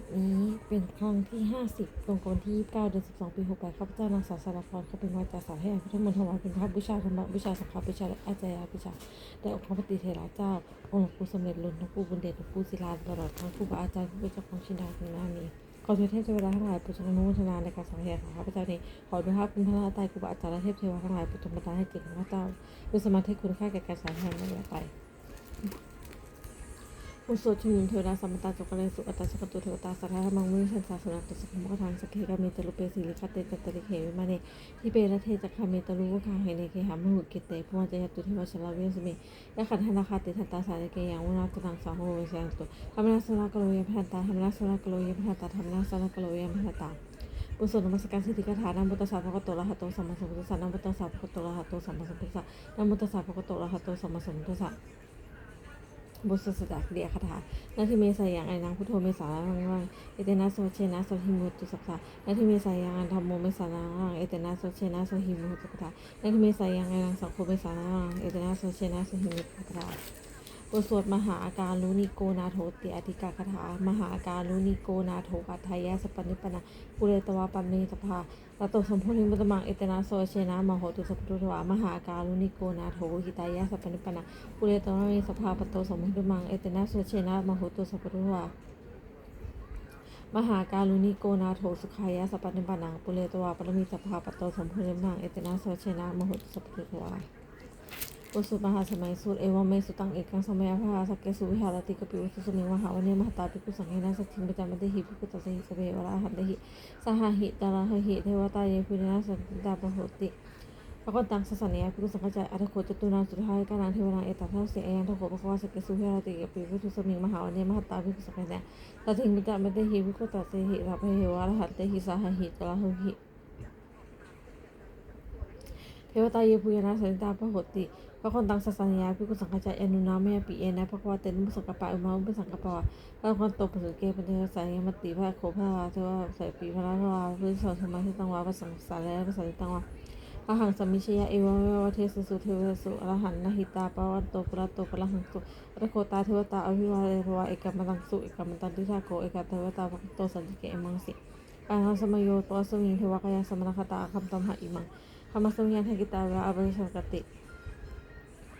วัดนี้เป็นครั้งที่ 50 ตรงกับวันที่ 29 เดือน 12 ปี 68ข้าพเจ้านางสาวสารพรเขาเป็นวาจาสาวให้พุทธมนต์ถวายเป็นพระบูชาธรรมบูชาสังฆบูชาและอาจารย์บูชาได้องค์พระปฏิเทระเจ้า องค์หลวงปู่สมเด็จหลวงปู่บุญเดชหลวงปู่ศิลาตลอดทั้งครูบาอาจารย์ผู้เป็นเจ้าของชินดาถึงหน้านี้ขอเทวเทพเทวดาทั้งหลายปรดจนุโมทนาในการสังเกตของข้าพเจ้านี้ขอด้วยภาพคุณพระราตายครูบาอาจารย์และเทพเทวดาทั้งหลายปรดจงบันดาให้จิตของข้าพเจ้าด้วยสมาธิคุณค่าแก่การสอนแทนไม่เหลือไป อุสวดชุมนุมเทวดาสัมมตาจกเลสุอัตาสกตุเทวตาสัทธามังมุนชันสาสนาตุสกมกทางสกเคกามิตลุเปสิลิคาเตจตริเควิมาเนทิเปรเทจักคามิตลุวคาเหเนเคหามหุกิเตพวจยตุเทวชลาเวสเมยะขันธนาคาติทัตตาสาเกยังวนาตนังสาโหเวสันตุธรรมนาสนากโลยพันตาธรรมนาสนากโลยพันตาธรรมนาสนากโลยพันตาบุษนมัสการสิทธิกถานัมพุทธสาภกโตระหะโตสัมมาสัมพุทธัสสะนัมพุทธสาภกโตระหะโตสัมมาสัมพุทธัสสะนัมพุทธสาภกโตระหะโตสัมมาสัมพุทธัสสะ บุษสดาเดียคาถานาทิเมสายังไอนังพุทโธเมสารังว่างเอเตนะโสเชนะโสหิมุตุสัพทานาทิเมสายังอันธรรมโมเมสารังว่างเอเตนะโสเชนะโสหิมุตุสัพทานาทิเมสายังไอนังสังโฆเมสารังรังเอเตนะโสเชนะโสหิมุตุสัพทา บทสวดมหาอาการลุนิโกนาโถติอธิกาคาถา มหาอาการลุนิโกนาโถอัฏฐายะสปปนิปนะปุเรตวาปัมเนสภาตโตสมโพธิมุตมังเอตนาโสเชนะมโหตุสัพพุทวามหาอาการลุนิโกนาโถหิตายะสปปนิปนะปุเรตวาเมสภาปโตสมโพธิมังเอตนาโสเชนะมโหตุสัพพุทวามหาการุณิโกนาโถสุขายะสปปนิปปนังปุเรตวาปรมิสภาปโตสมโพธิมังเอตนาโสเชนะมโหตุสัพพุทวา ปุสุมหาสมัยสุดเอวเมสุตังเอกังสมัยพระสักเกสุวิหารติกปิวสุสมิงมหาวันเนมหตาปิกุสังเกนะสักทิมปจามเดหิปิกุตัสหิสเบวราหันเดหิสหหิตาราหิเทวตาเยพุนะสันตาปโหติพระกตังสัสนียปิกุสังกจายอัตโคจตุนาสุดท้ายกานังเทวนาเอตัเท่าเสียยังทโขปะควาสักเกสุวิหารติกปิวสุสมิงมหาวันเนมหตาปิกุสังเกนะสักทิมปจามันเดหิปิกุตัสหิราภเหวราหันเดหิสหหิตาราหิเทวตาเยปุยนะสันตาพระโหติ พระคนตังสัสสัญญาพิกุสังขจายอนุนาเมยปิเอนะพระควาเตนมุสังกปะอุมาอุปสังกปะพระคนโตปสุเกปันเทวสายมติพระโคพระวาเทวสายปีพระราชวาพระสอนสมาธิตังวาพระสังสารและพระสันติตังวาพระหังสมิชยะเอวะเมวเทสสุเทวสุอรหันนหิตาปวันโตประโตประหังสุอรโคตาเทวตาอภิวาเรวะเอกมัตังสุเอกมัตันติทาโกเอกเทวตาภคโตสันติเกเอมังสิปังหังสมโยตัวสมิงเทวกายสมณคตาคัมตัมหะอิมังธรรมสมยันทกิตาวลาอภิสังกติ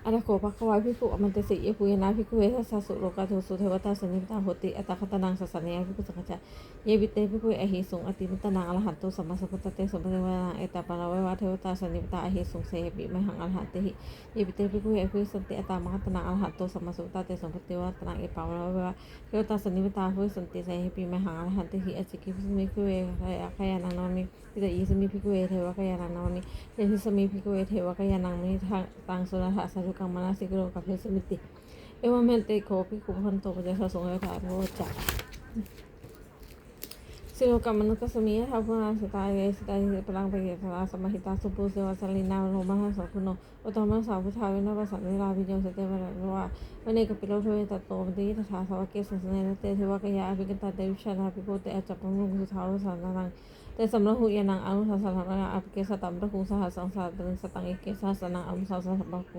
อาติตระติสุมิมลาจักกุมตาสุสันาสุสุนคติอัตโขอปราเทวตาพระวันโตสันติเกอมังพุสิเยกติปิตังนักตาเสนเตกสเปอายวิงปายหังวุนสังเทหังเทวคายังกุลสติติอัตโขภควายพิภุอมันเตสิเยปุยนาพิคุเวทัสสะสุโลกาโทสุเทวตาสนิมตาโหติอัตตคตนังสัสสเนียพิคุสังฆจเยวิเตพิคุเอหิสุงอติมิตนังอรหันตุสัมมาสัมพุทธเตสัมปเทวนาเอตปาราเววะเทวตาสนิมตาอหิสุงเสหปิมหังอรหันเตหิเยวิเตพิคุเอภิสันติอัตตามหตนังอรหันตุสัมมาสัมพุทธเตสัมปเทวตนังเอปาวราเววะเทวตาสนิมตาภิสันติเสหปิมหังอรหันเตหิอจิกิพิสมิคุเวขยานังนามิปิตยิสมิพิคุเวเทวะขยานังนามิเยทิสมิพิคุเวเทวะขยานังมิทังตังสุนัทสารุกัรมานาสิกโรกับเพสมิติเอวามันติโคพิคุพันโตปเจสสงเอถาโพจักสิโลกรรมนุกสมีทัพนาสตายเวสตายพลังไปเกศลาสมหิตาสุปุเสวสลินาโลมหาสกุโนอุตมะสาวพุทธาวินาปัสันติราวิญญาณสเตวะระวะวันเอกปิโลทเวตโตมติทัสสาสวะเกศสเนเตเวะกยาภิกตาเตวิชานาภิโพเตอจัปปมุงสุทาวสันนังเตสมรหุยนังอนุสัสนังอภิเกสตัมระคุงสหัสังสาตรังสตังเอเกสหัสนังอนุสัสสะสัมคุ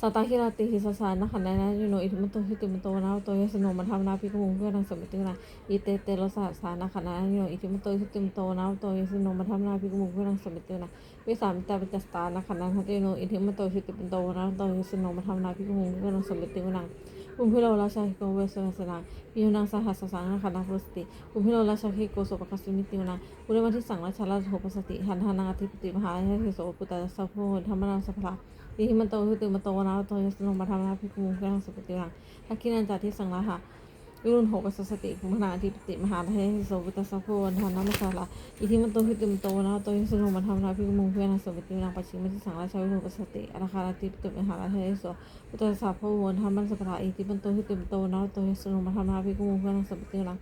สตาฮิราติหิสสานะขันนานะยูโนอิทิมโตหิติมันโตนะโตยสโนมันทำนาพิกมุงเพื่อนังสมิตินะอิเตเตโลสาสานะขันนานะยูโนอิทิมโตหิติมันโตนะโตยสโนมันทำนาพิกมุงเพื่อนังสมิตินะวิสามตาปิจสตานะขันนานะยูโนอิทิมโตหิติมันโตนะโตยสโนมันทำนาพิกมุงเพื่อนังสมิตินะวภูมิพิโรราชาฮิโกเวสนาสนาพิยุนังสหัสสังฆนาพุสติภูมิพิโรราชาเคโกโสปกัสสุนิตินาบุเริมาทิสังราชาราชโหปสติหันทานังอธิปติมหาราชโสปุตตะสัพโพธรรมนังสัพพะ อิหิมันโตหุติมันโตนาโตยสโนมาธรรมนาภิกขุมุขนังสุปติวังทักขินันจาทิสังราหะวิรุณหกสสติภูมินาธิปติมหาเทโสวิตาสัพโพวันทานามัสสาระอิทิมันโตหิติมันโตนะโตยสนุมันทำนาพิมุงเพื่อนสวิตินางปัจฉิมทิสังราชาวิรุณสติอาคาราติปติมหาเทโสวิตาสัพโพวันทามันสัพพะอิทิมันโตหิติมันโตนะโตยสนุมันทำนาพิมุงเพื่อนสวิตินาง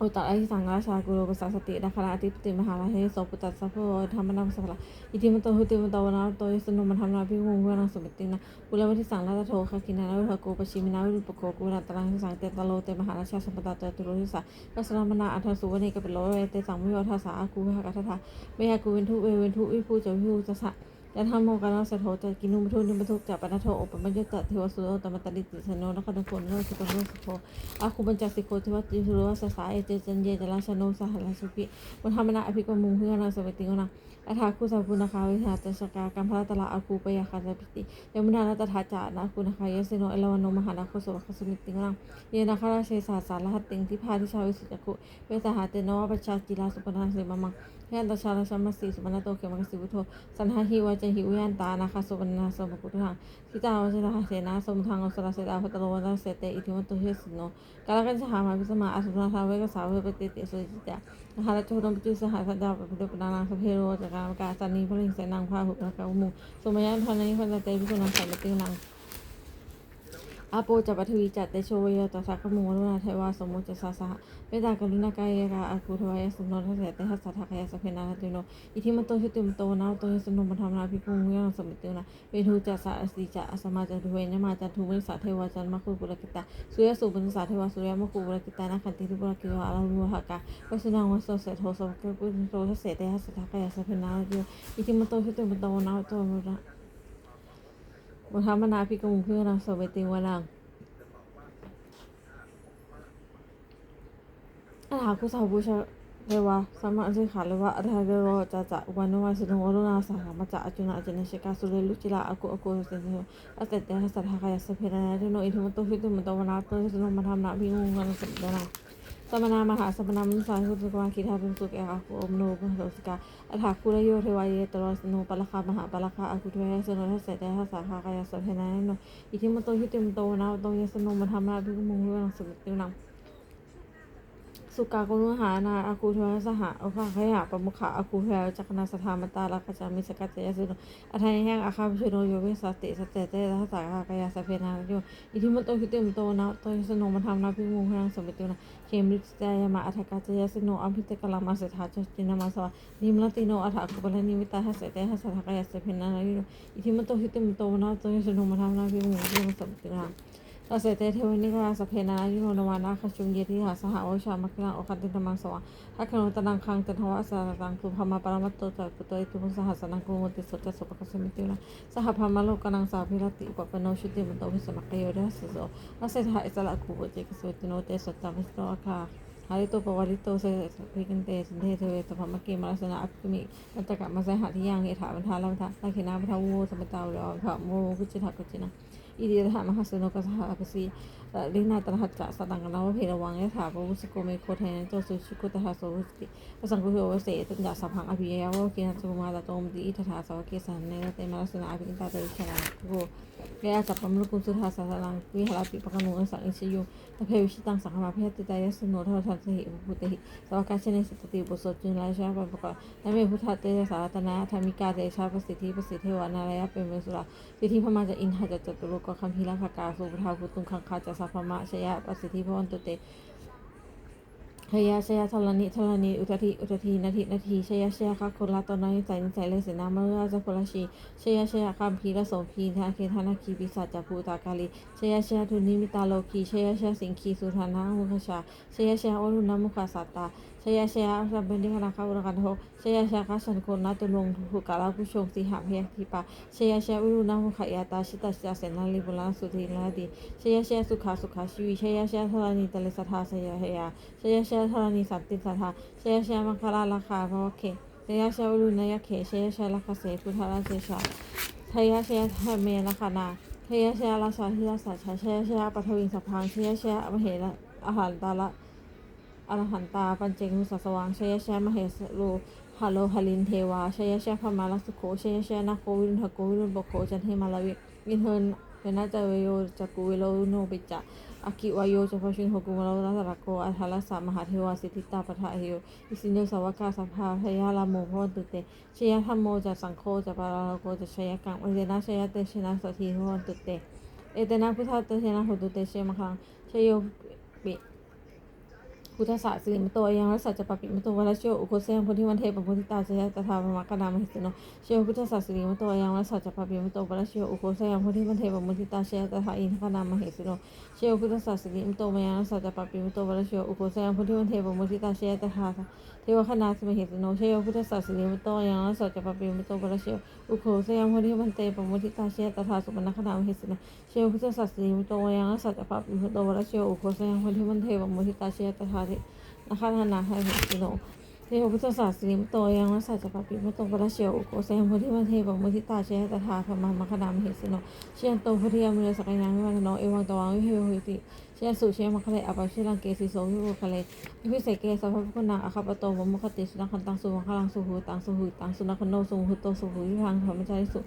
อุตัดอธิสังราชากุโรปัสสตินาคาราธิปติมหาราเฮโสปุตตัสสะโพธรรมนังสัพพะอิทิมโตหุติมันโตนะโตยสนุมันธรรมนาพิวงเวนังสมิตินะกุลวัติสังราชโทคาคินานาวิหโกปชิมินาวิรุปโกกุนัตตังสังเตตโลเตมหาราชาสัมปตาเตตุโรทิสากัสรามนาอัทสุวเนกเป็นโลเวเตสังมิโยทัสสาอากูหะกัทธาเมหะกูเวนทุเวเวนทุวิภูจวิภูจะสะ จะทำโมกันเราสะโทจะกินุมทุนิมทุกจะปนโทอปปัญญตเทวสุโรตมตติติสโนนคดคนโนสุปโนสุโภอาคุบัญจสิโคทวติสุโรสสาเอเจจันเยจลาชโนสหลสุปิวันธรรมนาอภิกมุงเพื่อนาสวัติโกนาอัฐาคุสัพพุนาคาวิหาตสกากัมพระตละอาคูปยาคาสปิติยมุนานาตถาจานะคุณคายสโนเอลวันโนมหานาโคสวะคสมิติงนังเยนาคาราเชสาสารหัตติงทิพาทิชาวิสุจักุเวสหาเตโนวัปชาจิลาสุปนาสิมัง ยันตชาลชมัสีสุปนโตเขมกสิบุโทสันหาหิวาจหิวยันตานาคาสุปนาสมกุตุหังทิตาวจราเสนาสมทังอสราเสดาพัตโลวันเสเตอิทิมันตโตเฮสิโนกาลกันสหามาพิสมาอสุนาทาเวกสาวเวปติติสุจิตะมหาราชโดมปิจุสหสัจจาปปิโดปนานังสเพโรจักรามกาสันนิพลิงเสนังพาหุกกามุสมัยันพันนิพันเตพิสุนังสัมตินัง อาโปจัปทวีจัตเตโชวยตัสสะขโมรุนาเทวาสมุจจสาสะเวตากรุณากายกาอาคูทวายสุนนทเสเตหัสสะทะคยาสเพนาติโนอิทิมันโตหิติมโตนาโตยสนุมธรรมนาภิกุงเยสมิตินะเวทุจัสสะอสีจะอสมาจัตุเวนยมาจันทุเวสาเทวาจันมะคูปุรกิตาสุยสุปันสาเทวาสุยมะคูปุรกิตานะขันติทุปุรกิวาอาลุหะกาวัสนังวัสโสเสโทสมกกุโตเสเตหัสสะทะคยาสเพนาติโนอิทิมันโตหิติมโตนาโตมระ บุธรรมนาพิกุงเพื่องสวัสวติวลังอาหาคุสาวบูชาเรว่าสมาสิขาเลวะอรหันเรวะจะจะวันวันสุดงวรุณาสหมาจะอจุนาอจนชกาสุเรลุจิลาอกุอกุเสนอัตเตหัสสะหะกายสเพนะเรโนอิทุมตุฟิตุมตวนาตุสุนมธรรมนาพิงงกันสุดนะ สมนามหาสมนามุสานคุณสกวาคิดทาเป็นสุกเออาคุอมโนมหสกาอัฐาคุระโยเทวายเตรอสโนปลคามหาปลคาอาคุเทวสนนทัศเสตทัสสาคากายสเทนานโนอิทิมโตหิติมโตนาวตงยสนมธรรมราภิกมุงเรื่อสุติวนังุกากรุหานาอาคูทวสหะโอภาขยะปมุขะอาคูทวจักนาสธามตาลักจามิสกัจยสุนอัทายแห่งอาคาพิชโนโยเวสติสเตเตทัสสะกายาสเพนาโยอิทิมโตหิเตมโตนะโตยสนมันทำนาพิมุงพลังสมิตินะเคมริจายมาอัทกาจยสโนอัมพิตกลามาสถาจจินามาสวะนิมลติโนอัทาคุบลนิมิตาหัสเตหัสสะกายาสเพนาโยอิทิมโตหิเตมโตนะโตยสนมันทำนาพิมุงพลังสมิตินะ ตเสเตเทวนิกาสเพนายุโนวานาคชุมเยติหาสหโอชามัคคิลังโอคันตินมังสวะทักขโนตนังคังจันทวะสารังตุพมาปรมัตโตจักุตโตอิตุมุสหัสนังกุมติสุจสุปกสมิตินะสหพมาโลกนังสาภิรติอุปปโนชุติมโตวิสมัคโยเดสโสอาเสถาอิสระกุปเจกสวิติโนเตสัจจวิสโตอาคา Harito pawarito sa vikinte sindhe ทเวสภมเกมารสนะอัปมิมันตะกะมาใส่หาที่ย่างเหถาบรรทาลำทาตาเขนาบรรทาวูสมตาวรอพระโมกุจิทักกุจินะ อิเดียถามหาสนุกสหปสีลินาตรหัจจะสตังกันาวเพรวังยะถาปวุสโกเมโคเทนโจสุชิกุตหาโสวุสติปสังกุโยวเสตัญญาสัพพังอภิยาวเกนัสมุมาตโตมติอิทธาสวเกสันเนรเตมารสนะอภิกิตาเตวิชนะโกเกอาจัปปมรุกุสุทาสารังวิหารปิปะกนุสังอิชยุตะเพวิชิตังสังฆมาเพติตายสนุททัสหิปุติสวกาชเนสตติบุสจุนลาชาปปะกะนเมพุทธเตสารตนะธรรมิกาเตชาปสิทธิปสิทธิวานารยะเป็นเมสุราสิทธิพมาจะอินหะจะจตุโลกคัมภีรังคกาสุภาภุตุงคังคาจะสัพพมะชยะปสิทธิพวันตุเต ชยาชยาทลนิทลนิอุทธิอุทธินาทินาทีชยาชยาคักคนละตอนน้อยใส่นิสัยเลยเสนาเมื่อจะพลชีชยาชยาคำพีละสมพีทาเคทานาคีปิศาจภูตากาลีชยาชยาทุนิมิตาโลคีชยาชยาสิงคีสุธานามุขชาชยาชยาอรุณมุขสัตตาชยาชยาสัมเบนิคนาคาอุรกันโทชยาชยาคัสันโคนนาตุลงทุกาลาผู้ชงสีหาเพียทิปาชยาชยาอุรุณมุขยาตาชิตาชยาเสนาลิบุลาสุธีนาดีชยาชยาสุขาสุขาชีวิชยาชยาทลนิตเลสัทธาชยาชยาชยาชยาทลนิสัตติสัทธาเชยาชยมังคลาลาคาภวเคชยาชยาอุรุณยเขเชยาชยลาคเสพุทธราเชชาชยาชยธรรเมนะคนาเชยเชยราชาธิราชาเชยเชยปัทวิงสพังเชยเชยมเหระอาหารตาละอรหันตาปัญเจกุสสวังเชยเชยมเหสโลฮาโลฮาลินเทวาเชยเชยพมาลสุโขเชยเชยนาโควิรุณหโกวิรุณบโคจันเทมาลวิวินเฮนเวนนาจเวโยจักกุเวโลโนปิจา อากิวายโยจัพชินหกุมโลรัตระโกอัทาลสามหาเทวาสิทธิตาปทะเฮโยอิสินโยสาวกาสภาพยาลาโมพวันตุเตเชยธรรมโมจะสังโฆจัปาราโกจะชยกังอเดนะชยเตชนะสัทธีพวันตุเตเอเตนะพุทธเตเชนะโหตุเตเชมะคังชโย พุทธศาสสิมโตยังรัสสัจปปิมโตวรชโยอุโคเซยังพุทธิวันเทปพุทธิตาเจยตถาพมะกนามหิสโนเชโยพุทธศาสสิมโตยังรัสสัจปปิมโตวรชโยอุโคเซยังพุทธิวันเทปพุทธิตาเจยตถาอินทกนามหิสโนเชโยพุทธศาสสิมโตยังรัสสัจปปิมโตวรชโยอุโคเซยังพุทธิวันเทปพุทธิตาเจยตถาเทวคณาสมหิสโนเชโยพุทธศาสสิมโตยังรัสสัจปปิมโตวรชโยอุโคเซยังพุทธิวันเทปพุทธิตาเจยตถาสุปนคนามหิสโนเชลพุทธศาสนีมุตโตยังสัจจปะปิมโตวรเชอุโคสยังคนที่มันเทวมุทิตาเชยตถาธินะคะธนาให้เห็นสิโนเทวพุทธศาสนีมุตโตยังสัจจปะปิมุตโตวรเชลอุโคสยังคนที่มันเทวมุทิตาเชยตถาพมามคดามเหสิโนเชียนโตพุทธิยามุเลสกัญญาวิวันโนเอวังตวังวิเฮวิติเชียนสุเชียนมัคเลอปัชชิลังเกสิโสวิโุคะเลวิเศษเกสัพพะพุนาอาคาปโตวมุคติสุนัขันตังสุวังคลังสุหูตังสุหูตังสุนัขโนสุหุโตสุหูวิพังธรรมจาริสุ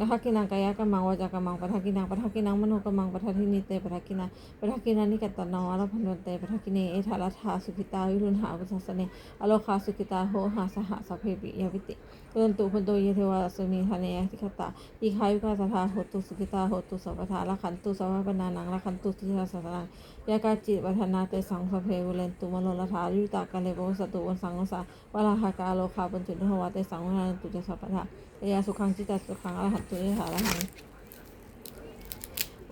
นะกินังกายกมังวาจากมังปะทะกินังปะทะกินังมโนกมังปะทะทินิเตปะทะกินังปะทะกินันนิกัตตนอรพันวันเตปะทะกิเนเอธารัฐาสุขิตาวิรุณหาปัสสเนอโลคาสุขิตาโหหาสหสัพเพปิยวิติเตุนตุพันโตเยเทวาสุมีทะเนยติคตาอีคายุกาสถาโหตุสุขิตาโหตุสัพพทาละขันตุสัพพปนานังละขันตุสิทธาสัสนัง ยากาจิตวัฒนาเตสังสเพวเลนตุมโนลทายุตากาเลโบสตุวันสังสาวลาหากาโลคาปัญจุนทวาเตสังวนาตุจสัพพทายาสุขังจิตตสุขังอรหัตตุยถาละหัง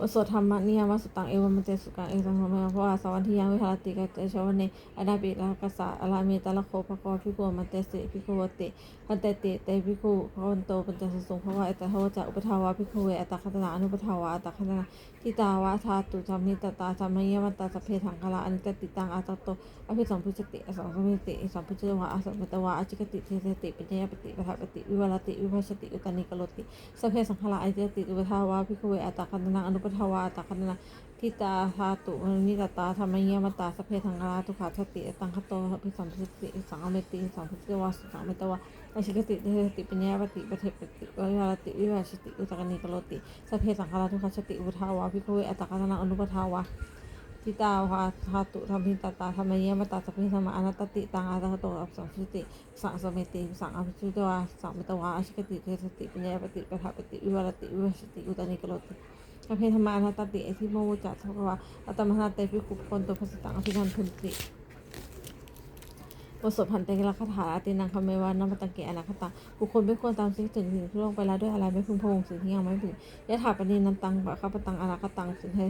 วสดธรรมะนิยามสุตังเอวมันเจสุกังเอสังธรรมะเพราะวาสวรรค์ที่ยังวิหารติกาเตชวันเนอนาปิลากษาอลาเมตาลโคภกพิโกมันเตสิพิโกวติพันเตติเตพิโกพระวันโตปัญจสุสงเพราะว่าเอตโหจะอุปทาวาพิโกเวอัตตคัตนาอนุปทาวาอัตตคัตนา ทิตาวาธาตุจามิตตาจามยมันตาสเพถังคลาอนิตติตังอาตโตอภิสัมพุสติอสังสมิติอสัมพุจวะอสัมปตวะอจิกติเทเทติปัญญาปติปทาปติวิวรติวิภัชติอุตานิกโลติสเพสังขลาอจิตติอุปทาวาพิโกเวอัตตคันนังอนุปทาวาอัตตคันนัง ทิตาธาตุนิตตาธรรมเยมตาสเพทังราทุขาชติตังคโตพิสัมพุติสังอเมติสังพุติวาสังเมตวะวชิกติเทติปัญญาปติปเทปติวิวารติวิวาชติอุตกนิกโลติสเพสังขาราทุขาชติอุทาวาพิโคเวอตตคัตนาอนุปทาวาทิตาวาธาตุธรรมิตตาธรรมเยมตาสเพธรรมอนัตติตังอาตโตอัปสัมพุติสังสเมติสังอภิชุตวาสังเมตวะอชิกติเทติปัญญาปติปเทปติวิวารติวิวาชติอุตนิกโลติ อภิธรรมานาตติเอธิโมจัตถภวะอัตมหาเตปิคุปคนตัวพสตังอภิธรรมทุนติ บทสวดพันเตกิลคาถาอาตินังคำเมวานมัตตังเกอนาคตังบุคคลไม่ควรตามสิ่งถึงสิ่งที่ล่วงไปแล้วด้วยอะไรไม่พึงพงสิ่งที่ยังไม่ถึงยะถาปณินันตังบะข้าปตังอนาคตังสิ่งที่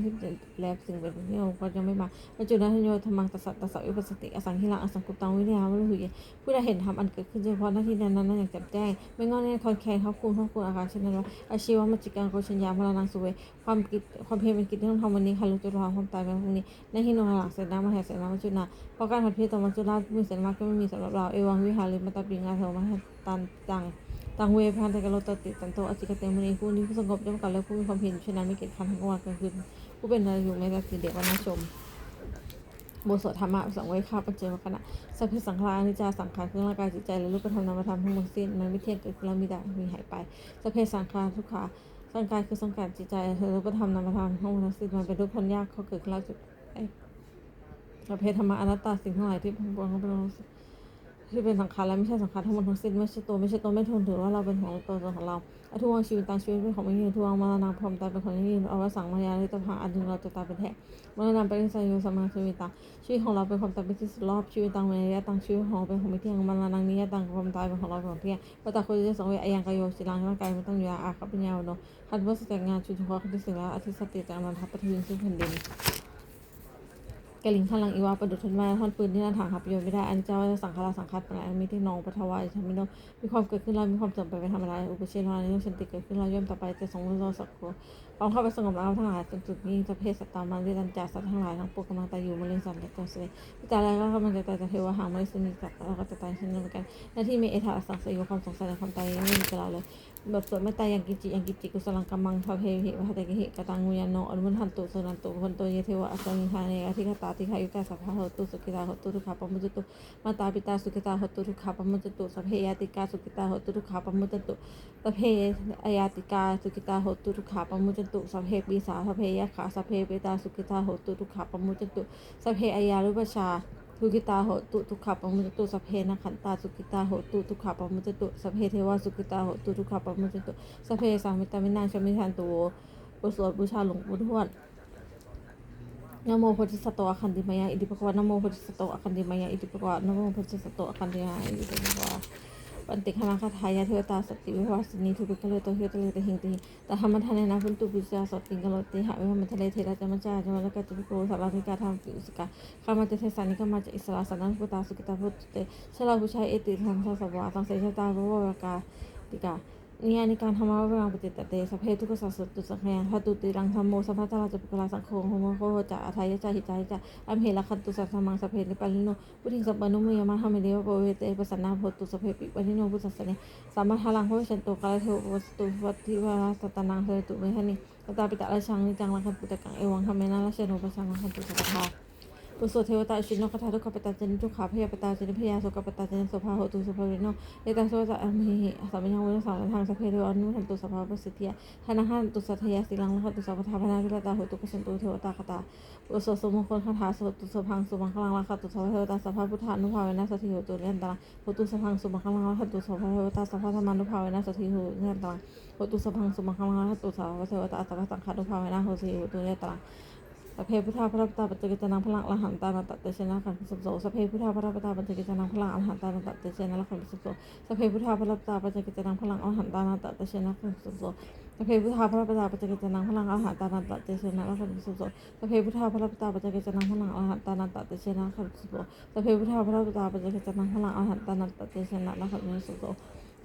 แล้วสิ่งเป็นที่องค์ก็ยังไม่มาบรรจุนันโยธรรมังตัสสะตัสสะวิปัสสติอสังหิลังอสังกุตังวิทยาวิรุยผู้ใดเห็นธรรมอันเกิดขึ้นเฉพาะหน้าที่นั้นนั้นอย่างแจ่มแจ้ง ไม่งอนแน่คอนแคนเขาคูณเขาคูณอาการเช่นนั้นว่าอาชีวมัจจิกังโกชัญญาพลานังสุเวความกิจความเพียรเป็นกิจที่ต้องทำวันนี้ค่ะรู้จุดความความตายเป็นพรุ่งนี้ในที่นอนหลังเสร็จน้ำมาแห่เสร็จน้ำมาจุดนาเพราะการผัดเพียรต่อมาจุฬาผู้มีเสร็จมากไม่มีสำหรับเราเอวังวิหาริมตาปิงาเทวมหาตันจังตังเวพันตะกะโลตติตันโตอจิกเตมุนีผู้นี้ผู้สงบย่อมกันและผู้มีความเพียรอยู่เช่นนั้นไม่เกิดคันทั้งวันกลางคืนผู้เป็นนายอยู่ในราศีเดวันาชมบทสวดธรรมะสังเวยข้าปัจเจกขณะสัพเพสังขารนิจจาสังขารคือร่างกายจิตใจและรูปธรรมนามธรรมทั้งหมดสิ้นมันไม่เที่ยงเกิดขึ้นแล้วมีดับมีหายไปสัพเพสังขารทุกขาร่างกายคือสังขารจิตใจและรูปธรรมนามธรรมทั้งหมดสิ้นมันเป็นทุกข์ทนยากเขาเกิดขึ้นแล้วจุดสัพเพธรรมะอนัตตาสิ่งทั้งหลายที่พวงเขาเป็น ที่เป็นสังขารและไม่ใช่สังขารทั้งหมดทั้งสิ้นไม่ใช่ตัวไม่ใช่ตัวไม่ทนถือว่าเราเป็นของตัวตนของเราอทุวังชีวิตตางชีวิตเป็นของไม่ยืนทุวังมรณะพรมตายเป็นของไม่ยืนเอาวสังมายาลิตพังอันถึงเราจะตายเป็นแท้มรณะเป็นสัยโยสมาชีวิตตังชีวิตของเราเป็นความตายเป็นที่สุดรอบชีวิตตังเวนยตังชีวิตของเราเป็นของไม่เที่ยงมรณะนี้ตังความตายเป็นของเราเป็นของเที่ยงพระตาโคจะสงเวยอายังกายโยสิลังร่างกายไมันต้องอยู่อาคับปัญญาโนคันว่าแสดงงานชุดเฉพาะที่สิ่งแล้วอธิสติจากนันทัพปฏิวินซึ่งแผ่นดิน กลิงข้าลังอีวาประดุจทนมาท่อนปืนที่หน้าถางหับโยนไม่ได้ อันเจ้าสังขารสังขาปลายมีที่นองปทวายทำมิโนมีความเกิดขึ้นแล้วมีความเสื่อมไปเป็นธรรมดาอุปเชนวานิโยชันติเกิดขึ้นแล้วย่อมต่อไปจะทรงโลสักโคความเข้าไปสงบแล้วทั้งหลายจนจุดนี้จะเพศสัตตามันเรียนจากสัตว์ทั้งหลายทั้งปวงกำลังตายอยู่มะเร็งสันและตัวเสด็จพิจารณาแล้วก็มันจะตายจะเทวะหางไม่สนิทกับเราก็จะตายเช่นเดียวกันหน้าที่มีเอธาสังเสยความสงสัยในความตายไม่มีกับเราเลย บทสวดเมตตายังกิจิยังกิจิกุสลังกัมมังทวเพหิวัตเกหิกตังมุยานโนอนุมุทันตุสนันตุพันโตเยเทวะอัสสมิทาเนอธิคตาติขายุตาสัพพะหตุสุขิตาหตุทุกขาปมุจตุมาตาปิตาสุขิตาหตุทุกขาปมุจตุสัพเพยติกาสุขิตาหตุทุกขาปมุจตุสัพเพอยติกาสุขิตาหตุทุกขาปมุจตุสัพเพปีสาสัพเพยะขาสัพเพเปตาสุขิตาหตุทุกขาปมุจตุสัพเพอยารุปชา ทุกิตาโหตุทุกขปมุจตุสัพเพนะขันตาสุกิตาโหตุทุกขปมุจตุสัพเพเทวาสุกิตาโหตุทุกขปมุจตุสัพเพสามิตามินังชมิทันตุโวบทสวดบูชาหลวงปู่ทวดนโมพุทธิสัตว์อคันติมายาอิติปะกวานโมพุทธิสัตว์อคันติมายาอิติปะกวานโมพุทธิสัตว์อคันติมายาอิติปะกวา ปันติขมาคาทายาเทวตาสติวิวัสินีทุปิกะเลโตเฮตเลตหิงติตาธรรมทานนาพุนตุปิจาสติงกะโลติหะวิมัทะเลเทระจัมัจจาจามัลกะตุปิโกสัพพะนิกาธรรมปิอุสกาข้ามาเตเทสานิกามาจอิสระสันนังพุตาสุกิตาพุตเตชลาผู้ชายเอติทังสสวะตังเสชะตาภวะกาติกา นี่ในการทำมาเวลาปฏิตเตสเพทุกขสัสสตุสังขยานพระตุติรังธรรมโมสัพพะตาราจุปกลาสังโฆโหมโคจะอัทายจาหิจายจะอัมเหละคันตุสัสมังสเพนิปัลิโนพุทธิสัพปนุมยมาธรรมเดวโปเวเตปสันนาโพตุสเพปิปัลิโนพุทธัสสะเนสัมมาทาลังโพชันโตกาลเทวสตุวัตถิวาสตนังเสตุเมหนิตตาปิตะราชังนิจังลังคันปุตตะกังเอวังธรรมนาราชโนปสังลังคันตุสัพพะ ปุโสเทวตาชินโนคาถาทุกขปตาจนิทุกขาพยาปตาจนิพยาโสกปตาจนิโสภาโหตุสุภาวิโนเอตังโสจะอัมหิหิสัมมิยังวุฒสังทางสพเพเทวานุทันตุสัพพะปสิทธิยธนาหันตุสัทยาสิลังละตุสัพพะพนาทิตาโหตุกสันตุเทวตาคตาปุโสสมงคลคาถาโสตุสุพังสุมังคลังละตุสัพพะเทวตาสัพพะพุทธานุภาเวนะสถิโหตุเรนตรังโหตุสัพพังสุมังคลังละตุสัพพะเทวตาสัพพะธรรมานุภาเวนะสถิโหตุเรนตรังโหตุสัพพังสุมังคลังละตุสัพพะเทวตาสัพพะสังฆานุภาเวนะโหติโหตุเรนตัง สพเพพุทธาพระปตาปัจจกิจนังพลังอรหันตานันตเตชนะขันธ์สุโสสพเพพุทธาพระปตาปัจจกิจนังพลังอรหันตานันตเตชนะขันธ์สุโสสพเพพุทธาพระปตาปัจจกิจนังพลังอรหันตานันตเตชนะขันธ์สุโสสพเพพุทธาพระปตาปัจจกิจนังพลังอรหันตานันตเตชนะขันธ์สุโสสพเพพุทธาพระปตาปัจจกิจนังพลังอรหันตานันตเตชนะขันธ์สุโสสพเพพุทธาพระปตาปัจจกิจนังพลังอรหันตานันตเตชนะขันธ์สุโส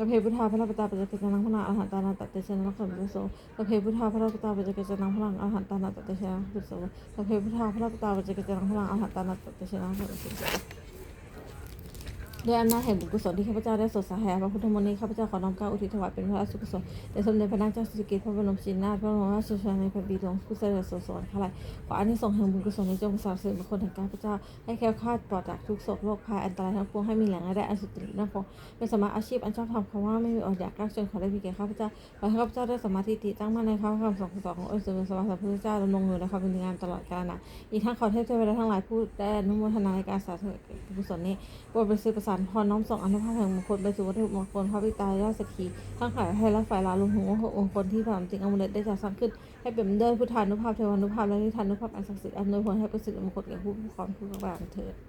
ตะเพพุทธาพระปตาปัจจเกจนังพลังอรหันตานัตเตชนะขันตุโสตะเพพุทธาพระปตาปัจจเกจนังพลังอรหันตานัตเตชนะขันตุโสตะเพพุทธาพระปตาปัจจเกจนังพลังอาหารตานัตเตชนะพระสุโส ด้วยอำนาจแห่งบุญกุศลที่ข้าพเจ้าได้สดสายพระพุทธมนต์นี้ข้าพเจ้าขอน้อมกล้าอุทิศถวายเป็นพระราชกุศลแด่สมเด็จพระนางเจ้าสิริกิติ์พระบรมชินนาถพระบรมราชชนนีพันปีหลวงผู้เสด็จสวรรคาลัยขออานิสงส์แห่งบุญกุศลนี้จงสานสื่อบุคคลแห่งข้าพเจ้าให้แคล้วคลาดปลอดจากทุกโศกโรคภัยอันตรายทั้งปวงให้มีแหล่งรายได้อันสุจริตมั่นคงเป็นสมาอาชีพอันชอบธรรมคำว่าไม่มีอดอยากกล้าจนขอได้มีแก่ข้าพเจ้าขอให้ข้าพเจ้าได้สมาธิติตั้งมั่นในคำคำสอนขององค์สมเด็จพระสัมาสัมพุทธเจ้าดำรงอยู่ในความเป็นงามตลอดกาลนะอีกทั้งขอเทพเทวดาทั้งหลายผู้ได้อนุโมทนาในการสาธุกุศลนี้โปรดประสิทธิ์ประสานพรน้อมส่งอนุภาพแห่งมงคลไปสู่วัตถุมงคลพระวิตายอดสถีทั้งขายให้และฝ่ายลาลุงหงส์หกองคลที่ผ่านจริงอมุเลตได้จัดสร้างขึ้น ให้เป็นด้วยพุทธานุภาพเทวานุภาพและนิทานุภาพอันศักดิ์สิทธิ์อำนวยผลให้ประสิทธิ์มงคลแก่ผู้ผู้ครองผู้ประบาเถิด